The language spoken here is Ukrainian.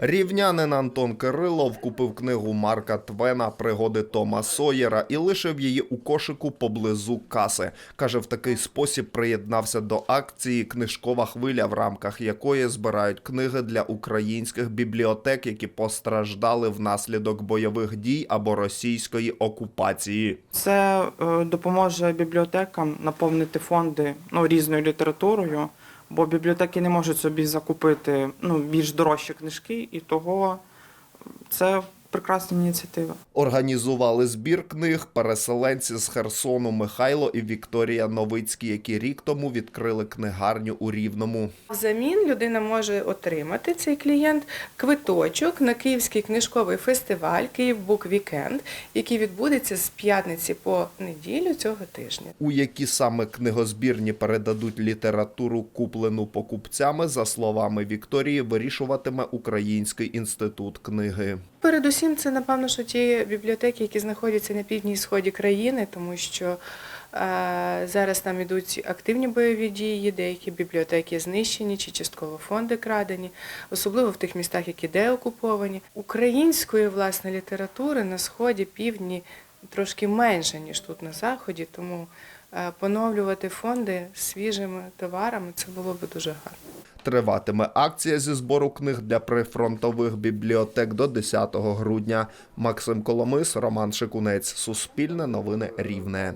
Рівнянин Антон Кирилов купив книгу Марка Твена Пригоди Тома Сойєра і лишив її у кошику поблизу каси. Каже, в такий спосіб приєднався до акції Книжкова хвиля, в рамках якої збирають книги для українських бібліотек, які постраждали внаслідок бойових дій або російської окупації. Це е, допоможе бібліотекам наповнити фонди ну, різною літературою, бо бібліотеки не можуть собі закупити ну, більш дорожчі книжки, і того це прекрасна ініціатива. Організували збір книг переселенці з Херсону Михайло і Вікторія Новицькі, які рік тому відкрили книгарню у Рівному. Взамін людина може отримати цей клієнт квиточок на Київський книжковий фестиваль Київ Бук Вікенд, який відбудеться з п'ятниці по неділю цього тижня. у які саме книгозбірні передадуть літературу, куплену покупцями, за словами Вікторії, вирішуватиме Український інститут книги. Передусім, це напевно, що ті бібліотеки, які знаходяться на півдні і сході країни, тому що е, зараз там ідуть активні бойові дії, деякі бібліотеки знищені чи частково фонди крадені, особливо в тих містах, які деокуповані. Української власне літератури на сході, півдні трошки менше ніж тут на заході, тому е, поновлювати фонди свіжими товарами це було би дуже гарно. Триватиме акція зі збору книг для прифронтових бібліотек до 10 грудня. Максим Коломис, Роман Шикунець, Суспільне новини Рівне.